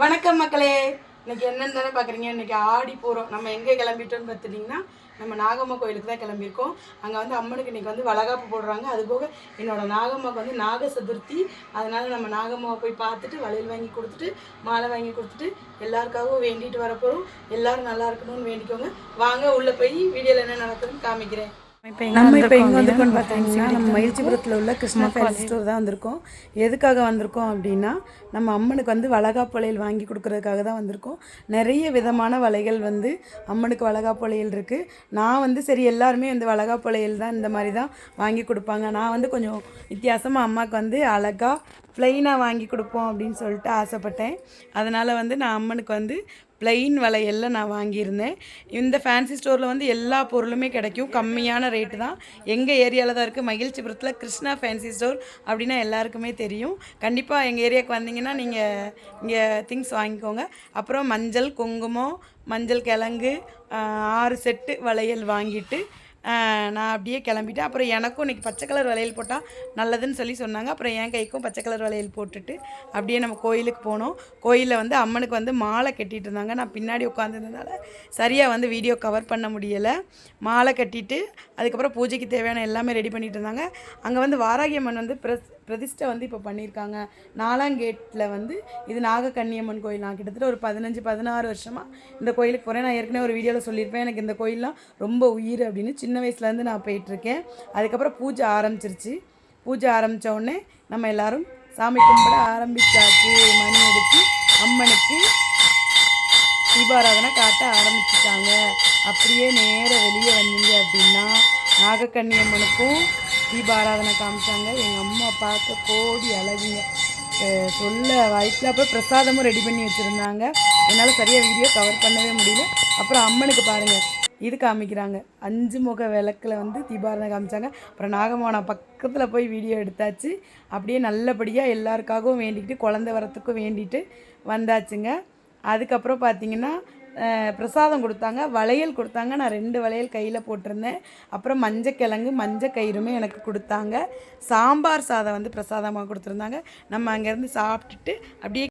வணக்கம் மக்களே. இன்னைக்கு என்னன்னு தானே பார்க்குறீங்க இன்னைக்கு ஆடி போகிறோம் நம்ம எங்கே கிளம்பிட்டோம்னு பார்த்துட்டிங்கன்னா நம்ம நாகம்மா கோயிலுக்கு தான் கிளம்பியிருக்கோம். அங்கே வந்து அம்மனுக்கு இன்றைக்கி வந்து வளகாப்பு போடுறாங்க. அது போக என்னோடய நாகம்மாவுக்கு வந்து நாக சதுர்த்தி அதனால் நம்ம நாகம்மாவை போய் பார்த்துட்டு வளையல் வாங்கி கொடுத்துட்டு மாலை வாங்கி கொடுத்துட்டு எல்லாருக்காகவும் வேண்டிட்டு வரப்போகிறோம் எல்லாரும் நல்லா இருக்கணும்னு வேண்டிக்கோங்க. வாங்க உள்ளே போய் வீடியோவில் என்ன நடக்குதுன்னு காமிக்கிறேன். நம்ம இப்போ எங்கே வந்திருக்கோம்னு பார்த்தீங்கன்னா நம்ம மயில்ச்சிபுரத்தில் உள்ள கிருஷ்ணா ஃபேன்சி ஸ்டோர் தான் வந்திருக்கோம். எதுக்காக வந்திருக்கோம் அப்படின்னா நம்ம அம்மனுக்கு வந்து வளகாப்பு வளையல் வாங்கி கொடுக்கறதுக்காக தான் வந்திருக்கோம். நிறைய விதமான வளையல் வந்து அம்மனுக்கு வளகாப்பு வளையல் இருக்குது நான் வந்து சரி எல்லாருமே வந்து வளகாப்பு வளையல் தான் இந்த மாதிரி தான் வாங்கி கொடுப்பாங்க. நான் வந்து கொஞ்சம் வித்தியாசமாக அம்மாவுக்கு வந்து அழகாக ப்ளைனாக வாங்கி கொடுப்போம் அப்படின்னு சொல்லிட்டு ஆசைப்பட்டேன். அதனால் வந்து நான் அம்மனுக்கு வந்து ப்ளைன் வளையல்ல நான் வாங்கியிருந்தேன். இந்த ஃபேன்சி ஸ்டோரில் வந்து எல்லா பொருளுமே கிடைக்கும். கம்மியான ரேட்டு தான். எங்கள் ஏரியாவில் தான் இருக்குது மகிழ்ச்சிபுரத்தில் கிருஷ்ணா ஃபேன்சி ஸ்டோர் அப்படின்னா எல்லாருக்குமே தெரியும். கண்டிப்பாக எங்கள் ஏரியாவுக்கு வந்தீங்கன்னா நீங்கள் இங்கே திங்ஸ் வாங்கிக்கோங்க. அப்புறம் மஞ்சள் குங்குமம் மஞ்சள் கிழங்கு ஆறு செட்டு வளையல் வாங்கிட்டு நான் அப்படியே கிளம்பிட்டேன். அப்புறம் எனக்கும் இன்றைக்கி பச்சை கலர் வளையல் போட்டால் நல்லதுன்னு சொல்லி சொன்னாங்க. அப்புறம் என் கைக்கும் பச்சை கலர் வளையல் போட்டுட்டு அப்படியே நம்ம கோயிலுக்கு போனோம். கோயிலில் வந்து அம்மனுக்கு வந்து மாலை கட்டிகிட்டு இருந்தாங்க. நான் பின்னாடி உட்காந்துருந்ததுனால சரியாக வந்து வீடியோ கவர் பண்ண முடியலை. மாலை கட்டிட்டு அதுக்கப்புறம் பூஜைக்கு தேவையான எல்லாமே ரெடி பண்ணிகிட்டு இருந்தாங்க. அங்கே வந்து வாராகி அம்மன் வந்து பிரஸ் பிரதிஷ்டை வந்து இப்போ பண்ணியிருக்காங்க நாலாம் கேட்டில் வந்து இது நாகக்கன்னியம்மன் கோயில். நான் கிட்டத்தட்ட ஒரு பதினஞ்சு பதினாறு வருஷமாக இந்த கோயிலுக்கு போகிறேன் நான் ஏற்கனவே ஒரு வீடியோவில் சொல்லியிருப்பேன். எனக்கு இந்த கோயிலெலாம் ரொம்ப உயிர் அப்படின்னு சின்ன வயசுலேருந்து நான் போயிட்டுருக்கேன். அதுக்கப்புறம் பூஜை ஆரம்பிச்சிருச்சு. பூஜை ஆரம்பித்த உடனே நம்ம எல்லோரும் சாமி கும்பிட ஆரம்பித்தாச்சு மணி எடுத்து அம்மனுக்கு தீபாராதனை காட்ட ஆரம்பிச்சிட்டாங்க. அப்படியே நேராக வெளியே வந்தீங்க அப்படின்னா நாகக்கன்னி அம்மனுக்கும் தீபாராதனை காமிச்சாங்க. எங்கள் அம்மா பார்க்க கோடி அழகுங்க. சொல்ல வாய்ப்பில் அப்புறம் பிரசாதமும் ரெடி பண்ணி வச்சுருந்தாங்க. என்னால் சரியாக வீடியோ கவர் பண்ணவே முடியல. அப்புறம் அம்மனுக்கு பாருங்கள் இது காமிக்கிறாங்க. அஞ்சு முக விளக்கில் வந்து தீபாரதனை காமிச்சாங்க. அப்புறம் நாகமோனா பக்கத்தில் போய் வீடியோ எடுத்தாச்சு. அப்படியே நல்லபடியாக எல்லாருக்காகவும் வேண்டிக்கிட்டு குழந்தை வரத்துக்கும் வேண்டிட்டு வந்தாச்சுங்க. அதுக்கப்புறம் பார்த்தீங்கன்னா பிரசாதம் கொடுத்தாங்க. வளையல் கொடுத்தாங்க. நான் ரெண்டு வளையல் கையில் போட்டிருந்தேன். அப்புறம் மஞ்சக்கிழங்கு மஞ்சள் கயிறுமே எனக்கு கொடுத்தாங்க. சாம்பார் சாதம் வந்து பிரசாதமாக கொடுத்துருந்தாங்க. நம்ம அங்கேருந்து சாப்பிட்டுட்டு அப்படியே